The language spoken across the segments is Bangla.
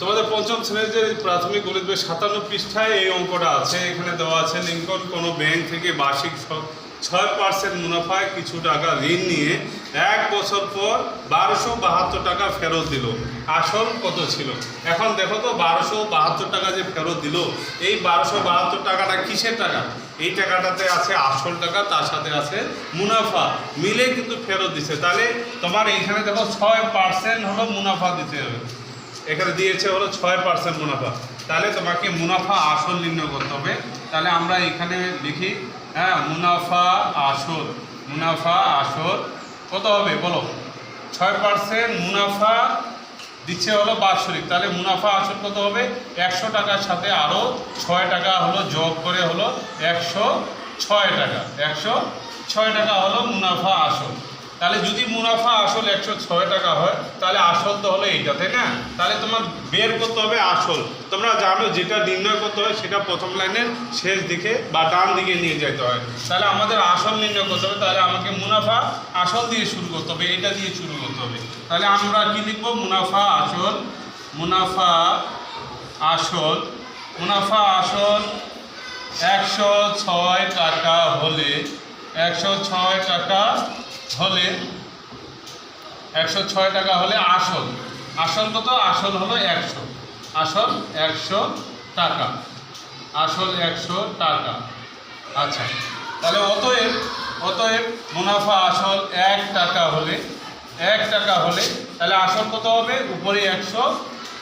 তোমাদের পঞ্চম শ্রেণির যে প্রাথমিক গণিত বই সাতান্ন পৃষ্ঠায় এই অঙ্কটা আছে। এখানে দেওয়া আছে, লিঙ্কন, কোনো ব্যাংক থেকে বার্ষিক ছয় পার্সেন্ট মুনাফায় কিছু টাকা ঋণ নিয়ে এক বছর পর বারোশো বাহাত্তর টাকা ফেরত দিল। আসল কত ছিল? এখন দেখো তো, বারোশো বাহাত্তর টাকা যে ফেরত দিল, এই বারোশো বাহাত্তর টাকাটা কিসের টাকা? এই টাকাটাতে আছে আসল টাকা, তার সাথে আছে মুনাফা। মিলে কিন্তু ফেরত দিছে। তাহলে তোমার এইখানে দেখো, ছয় পার্সেন্ট হলো মুনাফা দিতে হবে। এখানে দিয়েছে হলো ছয় পার্সেন্ট মুনাফা। তাহলে তোমাকে মুনাফা আসল নির্ণয় করতে হবে। তাহলে আমরা এখানে লিখি হ্যাঁ মুনাফা আসল মুনাফা আসল। কত হবে? বলো। ছয় পার্সেন্ট মুনাফা দিচ্ছে হলো বাৎসরিক। তাহলে মুনাফা আসল কত হবে? একশো টাকার সাথে আরও ছয় টাকা হলো যোগ করে হলো একশো ছয় টাকা। একশো ছয় টাকা হলো মুনাফা আসল। তাহলে যদি মুনাফা আসল একশো ছয় টাকা হয়, তাহলে আসল তো হলো এইটা, তাই না? তাহলে তোমার বের করতে হবে আসল। তোমরা জানো, যেটা নির্ণয় করতে হয়, সেটা প্রথম লাইনের শেষ দিকে বা ডান দিকে নিয়ে যেতে হয়। তাহলে আমাদের আসল নির্ণয় করতে হবে, তাহলে আমাকে মুনাফা আসল দিয়ে শুরু করতে হবে এটা দিয়ে শুরু করতে হবে। তাহলে আমরা কি লিখব? মুনাফা আসল মুনাফা আসল মুনাফা আসল একশো ছয় টাকা হলে, একশো ছয় টাকা হলে একশো ছয় টাকা হলে আসল। আসল কত? আসল হলো একশো। আসল একশো টাকা। আসল একশো টাকা। আচ্ছা তাহলে অতএব অতএব মুনাফা আসল এক টাকা হলে, এক টাকা হলে, তাহলে আসল কত হবে? উপরে একশো,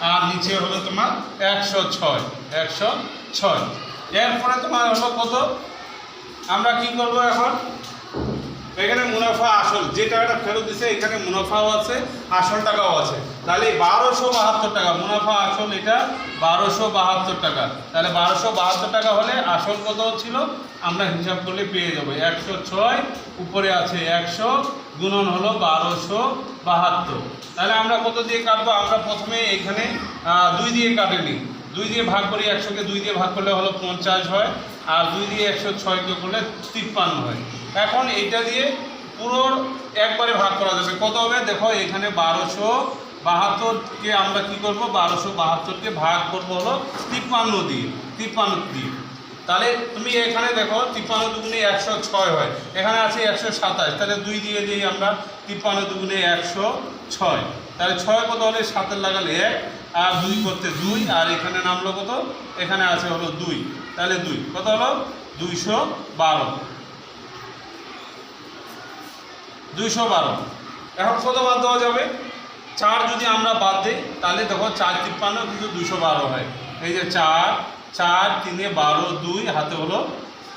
আর নিচে হলো তোমার একশো ছয় একশো ছয়। এরপরে তোমার হলো কত? আমরা কি করব এখন? এখানে মুনাফা আসল, যে টাকাটা ফেরত দিছে, এখানে মুনাফাও আছে, আসল টাকাও আছে। তাহলে বারোশো বাহাত্তর টাকা, মুনাফা আসল এটা বারোশো বাহাত্তর টাকা। তাহলে বারোশো বাহাত্তর টাকা হলে আসল কত ছিল আমরা হিসাব করলে পেয়ে যাব। একশো ছয়, উপরে আছে একশো, গুণন হলো বারোশো বাহাত্তর। তাহলে আমরা কত দিয়ে কাটবো? আমরা প্রথমে এখানে দুই দিয়ে কাটে নিই দুই দিয়ে ভাগ করি একশোকে, দুই দিয়ে ভাগ করলে হলো পঞ্চাশ হয়। আর দুই দিয়ে একশো ছয় ছয়কে করলে তিপ্পান্ন হয়। এখন এইটা দিয়ে পুরো একবারে ভাগ করা যাবে। কত হবে? দেখো, এখানে বারোশো বাহাত্তরকে আমরা কি করব? বারোশো বাহাত্তরকে ভাগ করব হলো তিপ্পান্ন দিয়ে তিপ্পান্ন দিয়ে। তাহলে তুমি এখানে দেখো, তিপ্পান্ন দুগুণে একশো ছয় হয়। এখানে আছে একশো সাতাশ। তাহলে দুই দিয়ে দিই আমরা তিপ্পান্ন দুগুণে একশো ছয়। তাহলে ছয় কত হলে? সাতের লাগালে এক। আর দুই করতে দুই, আর এখানে নামলো কত? এখানে আছে হলো দুই। তাহলে দুই। কত হলো? দুইশো বারো। দুইশো বারো। এখন কত বাদ দেওয়া যাবে? চার যদি আমরা বাদ দিই, তাহলে দেখো চার তিপ্পান্ন কিন্তু দুশো বারো হয়। এই যে চার চার তিনে বারো দুই, হাতে হলো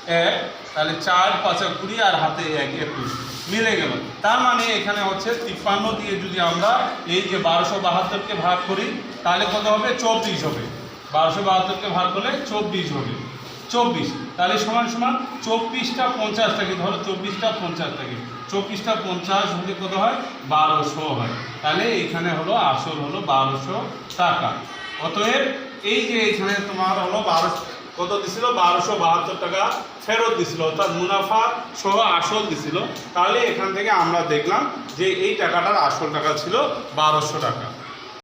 এক। তাহলে চার পাঁচা কুড়ি আর হাতে এক, একুশ। মিলে গেল। তার মানে এখানে হচ্ছে তিপ্পান্ন দিয়ে যদি আমরা এই যে বারোশো বাহাত্তরকে ভাগ করি, তাহলে কত হবে? চব্বিশ হবে। বারোশো বাহাত্তরকে ভাগ করলে চব্বিশ হবে। চব্বিশ। তাহলে সমান সমান চব্বিশটা পঞ্চাশ থেকে ধরো চব্বিশটা পঞ্চাশ থেকে চব্বিশটা পঞ্চাশ হলে কত হয়? বারোশো হয়। তাহলে এইখানে হলো আসল হলো বারোশো টাকা। অতএব এই যে এইখানে তোমার হলো বারোশো কত দিছিল? বারোশো বাহাত্তর টাকা ফেরত দিছিল। অর্থাৎ মুনাফা সহ আসল দিছিল। তাহলে এখান থেকে আমরা দেখলাম যে এই টাকাটার আসল টাকা ছিল বারোশো টাকা।